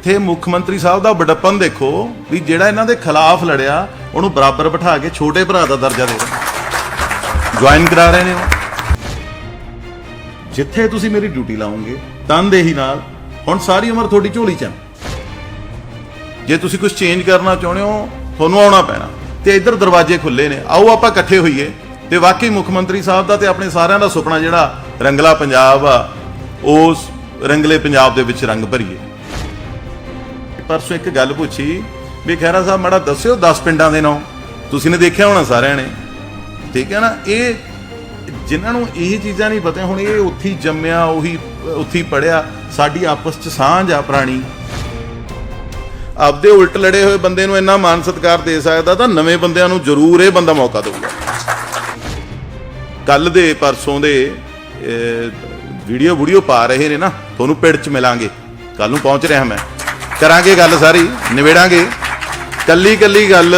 ਇੱਥੇ ਮੁੱਖ ਮੰਤਰੀ ਸਾਹਿਬ ਦਾ ਬੜਪਨ ਦੇਖੋ ਵੀ ਜਿਹੜਾ ਇਹਨਾਂ ਦੇ ਖਿਲਾਫ ਲੜਿਆ, ਉਹਨੂੰ ਬਰਾਬਰ ਬਿਠਾ ਕੇ ਛੋਟੇ ਭਰਾ ਦਾ ਦਰਜਾ ਦੇ ਜੁਆਇਨ ਕਰਾ ਰਹੇ ਨੇ ਉਹ। ਜਿੱਥੇ ਤੁਸੀਂ ਮੇਰੀ ਡਿਊਟੀ ਲਾਉਂਗੇ, ਤਨਦੇਹੀ ਨਾਲ, ਹੁਣ ਸਾਰੀ ਉਮਰ ਤੁਹਾਡੀ ਝੋਲੀ 'ਚ ਆ। ਜੇ ਤੁਸੀਂ ਕੁਝ ਚੇਂਜ ਕਰਨਾ ਚਾਹੁੰਦੇ ਹੋ, ਤੁਹਾਨੂੰ ਆਉਣਾ ਪੈਣਾ। ਤੇ ਇੱਧਰ ਦਰਵਾਜ਼ੇ ਖੁੱਲੇ ਨੇ। ਆਓ, ਆਪਾਂ ਇਕੱਠੇ ਹੋਈਏ। ਤੇ ਵਾਕਈ ਮੁੱਖ ਮੰਤਰੀ ਸਾਹਿਬ ਦਾ ਤੇ ਆਪਣੇ ਸਾਰਿਆਂ ਦਾ ਸੁਪਨਾ ਜਿਹੜਾ ਰੰਗਲਾ ਪੰਜਾਬ ਆ, ਉਸ ਰੰਗਲੇ ਪੰਜਾਬ ਦੇ ਵਿੱਚ ਰੰਗ ਭਰੀਏ। ਪਰਸੋਂ ਇੱਕ ਗੱਲ ਪੁੱਛੀ ਵੀ ਖਹਿਰਾ ਸਾਹਿਬ ਮਾੜਾ ਦੱਸਿਓ 10 ਪਿੰਡਾਂ ਦੇ ਨਾਂ। ਤੁਸੀਂ ਨੇ ਦੇਖਿਆ ਹੋਣਾ ਸਾਰਿਆਂ ਨੇ। ਠੀਕ ਹੈ ਨਾ? ਇਹ ਜਿਨ੍ਹਾਂ ਨੂੰ ਇਹ ਚੀਜ਼ਾਂ ਨਹੀਂ ਪਤਾ, ਹੁਣ ਇਹ ਉੱਥੇ ਜੰਮਿਆ, ਉਹੀ, ਉੱਥੇ ਹੀ ਪੜਿਆ ਸਾਡੀ ਆਪਸ ਚ ਸਾਂਝ ਆ ਪ੍ਰਾਣੀ। ਆਪਦੇ ਉਲਟ ਲੜੇ ਹੋਏ ਬੰਦੇ ਨੂੰ ਇੰਨਾ ਮਾਨ ਸਤਿਕਾਰ ਦੇ ਸਕਦਾ ਤਾਂ ਨਵੇਂ ਬੰਦਿਆਂ ਨੂੰ ਜ਼ਰੂਰ ਇਹ ਬੰਦਾ ਮੌਕਾ ਦੇਊਗਾ। ਕੱਲ ਦੇ, ਪਰਸੋਂ ਦੇ ਵੀਡੀਓ ਵੀਡੀਓ ਪਾ ਰਹੇ ਨੇ ਨਾ, ਤੁਹਾਨੂੰ ਪਿੜ ਚ ਮਿਲਾਂਗੇ। ਕੱਲ ਨੂੰ ਪਹੁੰਚ ਰਿਹਾ ਮੈਂ। ਕਰਾਂਗੇ ਗੱਲ ਸਾਰੀ ਨਿਬੇੜਾਂਗੇ। ਕੱਲੀ ਕੱਲੀ ਗੱਲ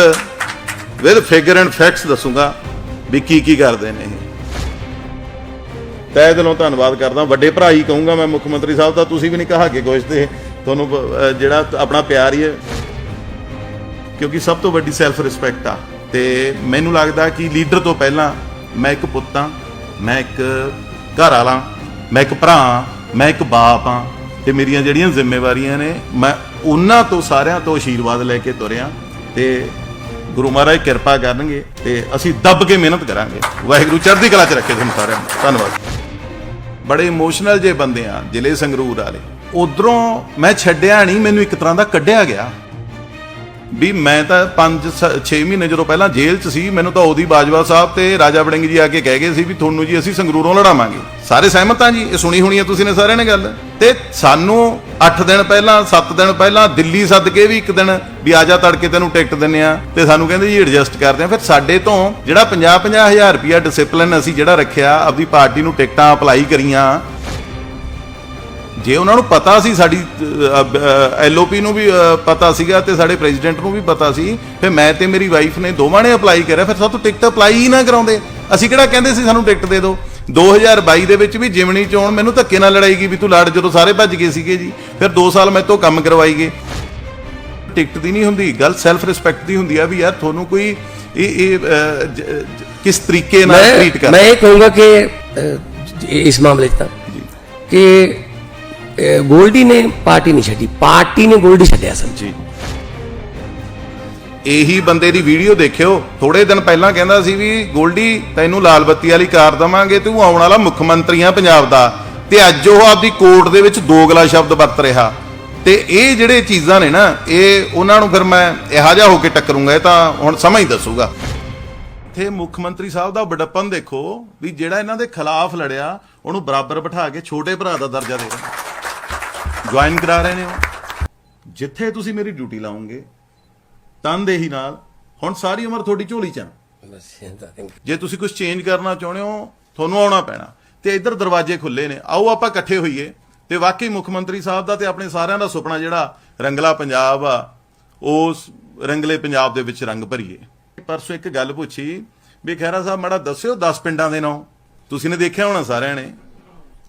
ਵਿਦ ਫਿਗਰ ਐਂਡ ਫੈਕਟਸ ਦੱਸੂਗਾ ਵੀ ਕੀ ਕੀ ਕਰਦੇ ਨੇ ਇਹ। ਤਹਿ ਦਿਲੋਂ ਧੰਨਵਾਦ ਕਰਦਾ। ਵੱਡੇ ਭਰਾ ਹੀ ਕਹੂੰਗਾ ਮੈਂ ਮੁੱਖ ਮੰਤਰੀ ਸਾਹਿਬ ਤਾਂ ਤੁਸੀਂ ਵੀ ਨਹੀਂ ਕਹਾ ਕੇ ਕੁਛ ਤੇ। ਤੁਹਾਨੂੰ ਜਿਹੜਾ ਆਪਣਾ ਪਿਆਰ ਹੀ ਹੈ। ਕਿਉਂਕਿ ਸਭ ਤੋਂ ਵੱਡੀ ਸੈਲਫ ਰਿਸਪੈਕਟ ਆ। ਤੇ ਮੈਨੂੰ ਲੱਗਦਾ ਕਿ ਲੀਡਰ ਤੋਂ ਪਹਿਲਾਂ ਮੈਂ ਇੱਕ ਪੁੱਤ ਹਾਂ ਮੈਂ ਇੱਕ ਘਰ ਵਾਲਾ ਮੈਂ ਇੱਕ ਭਰਾ ਹਾਂ, ਮੈਂ ਇੱਕ ਬਾਪ ਹਾਂ। ਤੇ ਮੇਰੀਆਂ ਜਿਹੜੀਆਂ ਜ਼ਿੰਮੇਵਾਰੀਆਂ ਨੇ ਮੈਂ ਉਹਨਾਂ ਤੋਂ ਸਾਰਿਆਂ ਤੋਂ ਆਸ਼ੀਰਵਾਦ ਲੈ ਕੇ ਤੁਰਿਆ ਤੇ ਗੁਰੂ ਮਹਾਰਾਜ ਕਿਰਪਾ ਕਰਨਗੇ ਤੇ ਅਸੀਂ ਦੱਬ ਕੇ ਮਿਹਨਤ ਕਰਾਂਗੇ। ਵਾਹਿਗੁਰੂ ਚੜ੍ਹਦੀ ਕਲਾ 'ਚ ਰੱਖੇ ਤੁਹਾਨੂੰ ਸਾਰਿਆਂ ਨੂੰ। ਧੰਨਵਾਦ। ਬੜੇ ਇਮੋਸ਼ਨਲ ਜੇ ਬੰਦੇ ਆ, ਜ਼ਿਲ੍ਹੇ ਸੰਗਰੂਰ ਵਾਲੇ। ਉਧਰੋਂ ਮੈਂ ਛੱਡਿਆ ਨਹੀਂ, ਮੈਨੂੰ ਇੱਕ ਤਰ੍ਹਾਂ ਦਾ ਕੱਢਿਆ ਗਿਆ। ਵੀ ਮੈਂ ਤਾਂ 5 6 ਮਹੀਨੇ ਜਦੋਂ ਪਹਿਲਾਂ ਜੇਲ੍ਹ 'ਚ ਸੀ, ਮੈਨੂੰ ਤਾਂ ਉਹਦੀ ਬਾਜਵਾ ਸਾਹਿਬ ਤੇ ਰਾਜਾ ਵੜਿੰਗ ਜੀ ਆ ਕੇ ਕਹਿ ਗਏ ਸੀ ਵੀ ਤੁਹਾਨੂੰ ਜੀ ਅਸੀਂ ਸੰਗਰੂਰੋਂ ਲੜਾਵਾਂਗੇ। ਸਾਰੇ ਸਹਿਮਤ ਆ ਜੀ, ਇਹ ਸੁਣੀ ਹੋਣੀ ਆ ਤੁਸੀਂ ਨੇ ਸਾਰਿਆਂ ਨੇ ਗੱਲ। ਤੇ ਸਾਨੂੰ 8 ਦਿਨ ਪਹਿਲਾਂ 7 ਦਿਨ ਪਹਿਲਾਂ ਦਿੱਲੀ ਸੱਦ ਕੇ ਵੀ ਇੱਕ ਦਿਨ ਵੀ ਆ ਜਾ ਤੜਕੇ ਤੈਨੂੰ ਟਿਕਟ ਦਿੰਨੇ ਆ। ਤੇ ਸਾਨੂੰ ਕਹਿੰਦੇ ਜੀ ਐਡਜਸਟ ਕਰਦੇ ਆ। ਫਿਰ ਸਾਡੇ ਤੋਂ ਜਿਹੜਾ 50 50 ਹਜ਼ਾਰ ਰੁਪਿਆ ਡਿਸਪਲਿਨ ਅਸੀਂ ਜਿਹੜਾ ਰੱਖਿਆ, ਆਪਦੀ ਪਾਰਟੀ ਨੂੰ ਟਿਕਟਾਂ ਅਪਲਾਈ ਕਰੀਆਂ। ਜੇ ਉਹਨਾਂ ਨੂੰ ਪਤਾ ਸੀ ਸਾਡੀ ਐਲਓਪੀ ਨੂੰ ਵੀ ਪਤਾ ਸੀਗਾ ਤੇ ਸਾਡੇ ਪ੍ਰੈਜ਼ੀਡੈਂਟ ਨੂੰ ਵੀ ਪਤਾ ਸੀ ਫਿਰ ਮੈਂ ਤੇ ਮੇਰੀ ਵਾਈਫ ਨੇ ਦੋਵਾਂ ਨੇ ਅਪਲਾਈ ਕਰਿਆ ਫਿਰ ਸਾਤੋਂ ਟਿਕਟ ਅਪਲਾਈ ਹੀ ਨਾ ਕਰਾਉਂਦੇ। ਅਸੀਂ ਕਿਹੜਾ ਕਹਿੰਦੇ ਸੀ ਸਾਨੂੰ ਟਿਕਟ ਦੇ ਦਿਓ? 2022 ਦੇ ਵਿੱਚ ਵੀ ਜਿਮਣੀ ਚੋਣ ਮੈਨੂੰ ਧੱਕੇ ਨਾਲ ਲੜਾਈ ਗਈ ਵੀ ਤੂੰ ਲੜ ਜਦੋਂ ਸਾਰੇ ਭੱਜ ਗਏ ਸੀਗੇ ਜੀ ਫਿਰ 2 ਸਾਲ ਮੈਂ ਤੋਂ ਕੰਮ ਕਰਵਾਈ ਗਏ। ਟਿਕਟ ਦੀ ਨਹੀਂ ਹੁੰਦੀ ਗੱਲ ਸੈਲਫ ਰਿਸਪੈਕਟ ਦੀ ਹੁੰਦੀ ਆ ਵੀ ਯਾਰ ਤੁਹਾਨੂੰ ਕੋਈ ਇਹ ਇਹ ਕਿਸ ਤਰੀਕੇ ਨਾਲ ਟ੍ਰੀਟ ਕਰ ਮੈਂ ਇਹ ਕਹੂੰਗਾ ਕਿ ਇਸ ਮਾਮਲੇ 'ਚ ਕਿ ਗੋਲਡੀ ਨੇ ਪਾਰਟੀ ਨਹੀਂ ਛੱਡੀ। ਪਾਰਟੀ ਨੇ ਗੋਲਡੀ ਛੱਡਿਆ ਸਰ। ਜੀ। ਇਹੀ ਬੰਦੇ ਦੀ ਵੀਡੀਓ ਦੇਖਿਓ। ਥੋੜੇ ਦਿਨ ਪਹਿਲਾਂ ਕਹਿੰਦਾ ਸੀ ਵੀ, ਗੋਲਡੀ, ਤੈਨੂੰ ਲਾਲ ਬੱਤੀ ਵਾਲੀ ਕਾਰ ਦਵਾਂਗੇ, ਤੂੰ ਆਉਣ ਵਾਲਾ ਮੁੱਖ ਮੰਤਰੀ ਆ ਪੰਜਾਬ ਦਾ। ਤੇ ਅੱਜ ਉਹ ਆਪਦੀ ਕੋਰਟ ਦੇ ਵਿੱਚ ਦੋਗਲਾ ਸ਼ਬਦ ਵਰਤ ਰਿਹਾ। ਤੇ ਇਹ ਜਿਹੜੇ ਚੀਜ਼ਾਂ ਨੇ ਨਾ, ਇਹ ਉਹਨਾਂ ਨੂੰ ਫਿਰ ਮੈਂ ਇਹੋ ਜਿਹਾ ਹੋ ਕੇ ਟੱਕਰੂੰਗਾ, ਇਹ ਤਾਂ ਹੁਣ ਸਮਾਂ ਹੀ ਦੱਸੂਗਾ। ਤੇ ਮੁੱਖ ਮੰਤਰੀ ਸਾਹਿਬ ਦਾ ਬੜੱਪਨ ਦੇਖੋ, ਵੀ ਜਿਹੜਾ ਇਹਨਾਂ ਦੇ ਖਿਲਾਫ ਲੜਿਆ, ਉਹਨੂੰ ਬਰਾਬਰ ਬਿਠਾ ਕੇ ਛੋਟੇ ਭਰਾ ਦਾ ਦਰਜਾ ਦੇ ਰਿਹਾ। ਜੁਆਇਨ ਕਰਾ ਰਹੇ ਨੇ ਹੋ ਜਿੱਥੇ ਤੁਸੀਂ ਮੇਰੀ ਡਿਊਟੀ ਲਾਉਂਗੇ ਤਨਦੇਹੀ ਨਾਲ ਹੁਣ ਸਾਰੀ ਉਮਰ ਤੁਹਾਡੀ ਝੋਲੀ 'ਚ ਆ। ਜੇ ਤੁਸੀਂ ਕੁਝ ਚੇਂਜ ਕਰਨਾ ਚਾਹੁੰਦੇ ਹੋ ਤੁਹਾਨੂੰ ਆਉਣਾ ਪੈਣਾ। ਤੇ ਇੱਧਰ ਦਰਵਾਜ਼ੇ ਖੁੱਲੇ ਨੇ। ਆਓ ਆਪਾਂ ਇਕੱਠੇ ਹੋਈਏ। ਤੇ ਵਾਕਈ ਮੁੱਖ ਮੰਤਰੀ ਸਾਹਿਬ ਦਾ ਤੇ ਆਪਣੇ ਸਾਰਿਆਂ ਦਾ ਸੁਪਨਾ ਜਿਹੜਾ ਰੰਗਲਾ ਪੰਜਾਬ ਆ ਉਸ ਰੰਗਲੇ ਪੰਜਾਬ ਦੇ ਵਿੱਚ ਰੰਗ ਭਰੀਏ। ਪਰਸੋਂ ਇੱਕ ਗੱਲ ਪੁੱਛੀ ਵੀ ਖੈਰਾ ਸਾਹਿਬ ਮੜਾ ਦੱਸਿਓ 10 ਪਿੰਡਾਂ ਦੇ ਨਾਂ। ਤੁਸੀਂ ਨੇ ਦੇਖਿਆ ਹੋਣਾ ਸਾਰਿਆਂ ਨੇ।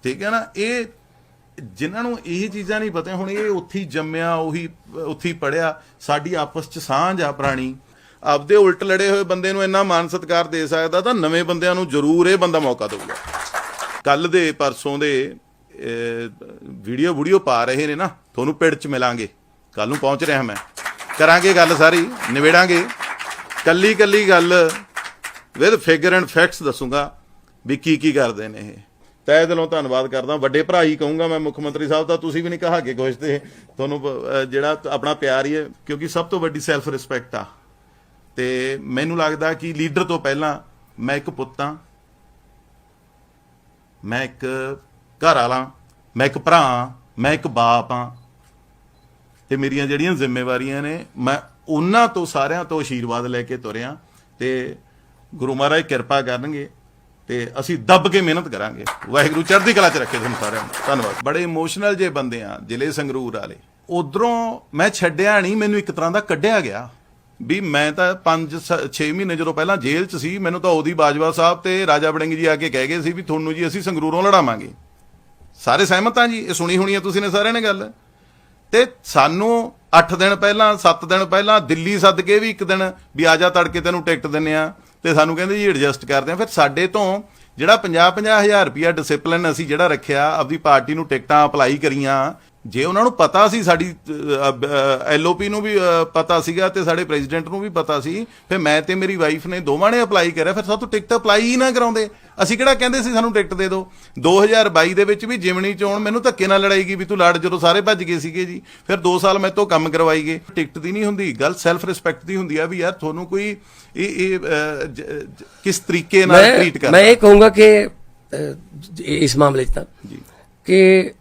ਠੀਕ ਹੈ ਨਾ? ਇਹ ਜਿਨ੍ਹਾਂ ਨੂੰ ਇਹ ਚੀਜ਼ਾਂ ਨਹੀਂ ਪਤਾ ਹੁਣ ਇਹ ਉੱਥੇ ਜੰਮਿਆ, ਉਹੀ, ਉੱਥੇ ਹੀ ਪੜਿਆ ਸਾਡੀ ਆਪਸ ਚ ਸਾਂਝ ਆ ਪ੍ਰਾਣੀ। ਆਪਦੇ ਉਲਟ ਲੜੇ ਹੋਏ ਬੰਦੇ ਨੂੰ ਇੰਨਾ ਮਾਨ ਸਤਿਕਾਰ ਦੇ ਸਕਦਾ ਤਾਂ ਨਵੇਂ ਬੰਦਿਆਂ ਨੂੰ ਜ਼ਰੂਰ ਇਹ ਬੰਦਾ ਮੌਕਾ ਦੇਊਗਾ। ਕੱਲ ਦੇ, ਪਰਸੋਂ ਦੇ ਵੀਡੀਓ ਵੀਡੀਓ ਪਾ ਰਹੇ ਨੇ ਨਾ, ਤੁਹਾਨੂੰ ਪਿੜ ਚ ਮਿਲਾਂਗੇ। ਕੱਲ ਨੂੰ ਪਹੁੰਚ ਰਿਹਾ ਮੈਂ। ਕਰਾਂਗੇ ਗੱਲ ਸਾਰੀ, ਨਿਬੇੜਾਂਗੇ। ਕੱਲੀ ਕੱਲੀ ਗੱਲ ਵਿਦ ਫਿਗਰ ਐਂਡ ਫੈਕਟਸ ਦੱਸੂਗਾ ਵੀ ਕੀ ਕੀ ਕਰਦੇ ਨੇ ਇਹ। ਤਹਿ ਦਿਲੋਂ ਧੰਨਵਾਦ ਕਰਦਾ। ਵੱਡੇ ਭਰਾ ਹੀ ਕਹੂੰਗਾ ਮੈਂ ਮੁੱਖ ਮੰਤਰੀ ਸਾਹਿਬ ਦਾ ਤੁਸੀਂ ਵੀ ਨਹੀਂ ਕਹਾ ਕੇ ਕੁਛ ਤੇ। ਤੁਹਾਨੂੰ ਜਿਹੜਾ ਆਪਣਾ ਪਿਆਰ ਹੀ ਹੈ ਕਿਉਂਕਿ ਸਭ ਤੋਂ ਵੱਡੀ ਸੈਲਫ ਰਿਸਪੈਕਟ ਆ। ਤੇ ਮੈਨੂੰ ਲੱਗਦਾ ਕਿ ਲੀਡਰ ਤੋਂ ਪਹਿਲਾਂ ਮੈਂ ਇੱਕ ਪੁੱਤ ਹਾਂ। ਮੈਂ ਇੱਕ ਘਰ ਵਾਲਾ ਮੈਂ ਇੱਕ ਭਰਾ ਹਾਂ, ਮੈਂ ਇੱਕ ਬਾਪ ਹਾਂ। ਤੇ ਮੇਰੀਆਂ ਜਿਹੜੀਆਂ ਜ਼ਿੰਮੇਵਾਰੀਆਂ ਨੇ ਮੈਂ ਉਹਨਾਂ ਤੋਂ ਸਾਰਿਆਂ ਤੋਂ ਆਸ਼ੀਰਵਾਦ ਲੈ ਕੇ ਤੁਰਿਆ। ਤੇ ਗੁਰੂ ਮਹਾਰਾਜ ਕਿਰਪਾ ਕਰਨਗੇ। ਤੇ ਅਸੀਂ ਦੱਬ ਕੇ ਮਿਹਨਤ ਕਰਾਂਗੇ। ਵਾਹਿਗੁਰੂ ਚੜ੍ਹਦੀ ਕਲਾ 'ਚ ਰੱਖੇ ਤੁਹਾਨੂੰ ਸਾਰਿਆਂ ਨੂੰ। ਧੰਨਵਾਦ। ਬੜੇ ਇਮੋਸ਼ਨਲ ਜੇ ਬੰਦੇ ਆ, ਜ਼ਿਲ੍ਹੇ ਸੰਗਰੂਰ ਵਾਲੇ। ਉਧਰੋਂ ਮੈਂ ਛੱਡਿਆ ਨਹੀਂ, ਮੈਨੂੰ ਇੱਕ ਤਰ੍ਹਾਂ ਦਾ ਕੱਢਿਆ ਗਿਆ ਵੀ ਮੈਂ ਤਾਂ 5 6 ਮਹੀਨੇ ਜਦੋਂ ਪਹਿਲਾਂ ਜੇਲ੍ਹ 'ਚ ਸੀ, ਮੈਨੂੰ ਤਾਂ ਉਹਦੀ ਬਾਜਵਾ ਸਾਹਿਬ ਤੇ ਰਾਜਾ ਬੜਿੰਗ ਜੀ ਆ ਕੇ ਕਹਿ ਗਏ ਸੀ ਵੀ ਤੁਹਾਨੂੰ ਜੀ ਅਸੀਂ ਸੰਗਰੂਰੋਂ ਲੜਾਵਾਂਗੇ। ਸਾਰੇ ਸਹਿਮਤ ਆ ਜੀ? ਇਹ ਸੁਣੀ ਹੋਣੀ ਆ ਤੁਸੀਂ ਨੇ ਸਾਰਿਆਂ ਨੇ ਗੱਲ? ਤੇ ਸਾਨੂੰ 8 ਦਿਨ ਪਹਿਲਾਂ 7 ਦਿਨ ਪਹਿਲਾਂ ਦਿੱਲੀ ਸੱਦ ਕੇ ਵੀ ਇੱਕ ਦਿਨ ਵੀ ਆ ਜਾ ਤੜਕੇ ਤੈਨੂੰ ਟਿਕਟ ਦਿੰਨੇ ਆ। ਤੇ ਸਾਨੂੰ ਕਹਿੰਦੇ ਜੀ ਐਡਜਸਟ ਕਰਦੇ ਆ ਫਿਰ ਸਾਡੇ ਤੋਂ ਜਿਹੜਾ 50 50 ਹਜ਼ਾਰ ਰੁਪਿਆ ਡਿਸਪਲਿਨ ਅਸੀਂ ਜਿਹੜਾ ਰੱਖਿਆ, ਆਪਦੀ ਪਾਰਟੀ ਨੂੰ ਟਿਕਟਾਂ ਅਪਲਾਈ ਕਰੀਆਂ ਜੇ ਉਹਨਾਂ ਨੂੰ ਪਤਾ ਸੀ ਸਾਡੀ ਐਲਓਪੀ ਨੂੰ ਵੀ ਪਤਾ ਸੀਗਾ ਤੇ ਸਾਡੇ ਪ੍ਰੈਜ਼ੀਡੈਂਟ ਨੂੰ ਵੀ ਪਤਾ ਸੀ ਫਿਰ ਮੈਂ ਤੇ ਮੇਰੀ ਵਾਈਫ ਨੇ ਦੋਵਾਂ ਨੇ ਅਪਲਾਈ ਕਰਿਆ ਫਿਰ ਸਾਤੋਂ ਟਿਕਟ ਅਪਲਾਈ ਹੀ ਨਾ ਕਰਾਉਂਦੇ। ਅਸੀਂ ਕਿਹੜਾ ਕਹਿੰਦੇ ਸੀ ਸਾਨੂੰ ਟਿਕਟ ਦੇ ਦਿਓ? 2022 ਦੇ ਵਿੱਚ ਵੀ ਜਿਮਣੀ ਚੋਣ ਮੈਨੂੰ ਧੱਕੇ ਨਾਲ ਲੜਾਈ ਗਈ ਵੀ ਤੂੰ ਲੜ ਜਦੋਂ ਸਾਰੇ ਭੱਜ ਗਏ ਸੀਗੇ ਜੀ। ਫਿਰ 2 ਸਾਲ ਮੇਰੇ ਤੋਂ ਕੰਮ ਕਰਵਾਈ ਗਏ। ਟਿਕਟ ਦੀ ਨਹੀਂ ਹੁੰਦੀ ਗੱਲ ਸੈਲਫ ਰਿਸਪੈਕਟ ਦੀ ਹੁੰਦੀ ਆ ਵੀ ਯਾਰ ਤੁਹਾਨੂੰ ਕੋਈ ਇਹ ਕਿਸ ਤਰੀਕੇ ਨਾਲ ਮੈਂ ਟ੍ਰੀਟ ਮੈਂ ਕਰਦਾ ਇਹ ਕਹੂੰਗਾ ਕਿ ਇਸ ਮਾਮਲੇ 'ਚ ਤਾਂ ਜੀ। ਕਿ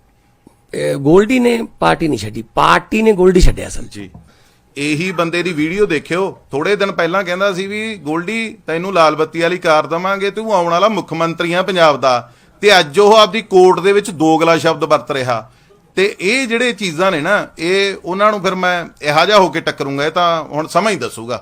ਗੋਲਡੀ ਨੇ ਪਾਰਟੀ ਨਹੀਂ ਛੱਡੀ, ਪਾਰਟੀ ਨੇ ਗੋਲਡੀ ਛੱਡਿਆ ਅਸਲ ਜੀ। ਇਹੀ ਬੰਦੇ ਦੀ ਵੀਡੀਓ ਦੇਖਿਓ। ਥੋੜੇ ਦਿਨ ਪਹਿਲਾਂ ਕਹਿੰਦਾ ਸੀ ਵੀ, ਗੋਲਡੀ, ਤੈਨੂੰ ਲਾਲ ਬੱਤੀ ਵਾਲੀ ਕਾਰ ਦਵਾਂਗੇ, ਤੂੰ ਆਉਣ ਵਾਲਾ ਮੁੱਖ ਮੰਤਰੀ ਆ ਪੰਜਾਬ ਦਾ। ਤੇ ਅੱਜ ਉਹ ਆਪਦੀ ਕੋਰਟ ਦੇ ਵਿੱਚ ਦੋਗਲਾ ਸ਼ਬਦ ਵਰਤ ਰਿਹਾ। ਤੇ ਇਹ ਜਿਹੜੇ ਚੀਜ਼ਾਂ ਨੇ ਨਾ, ਇਹ ਉਹਨਾਂ ਨੂੰ ਫਿਰ ਮੈਂ ਇਹੋ ਜਿਹਾ ਹੋ ਕੇ ਟੱਕਰੂੰਗਾ, ਇਹ ਤਾਂ ਹੁਣ ਸਮਾਂ ਹੀ ਦੱਸੂਗਾ।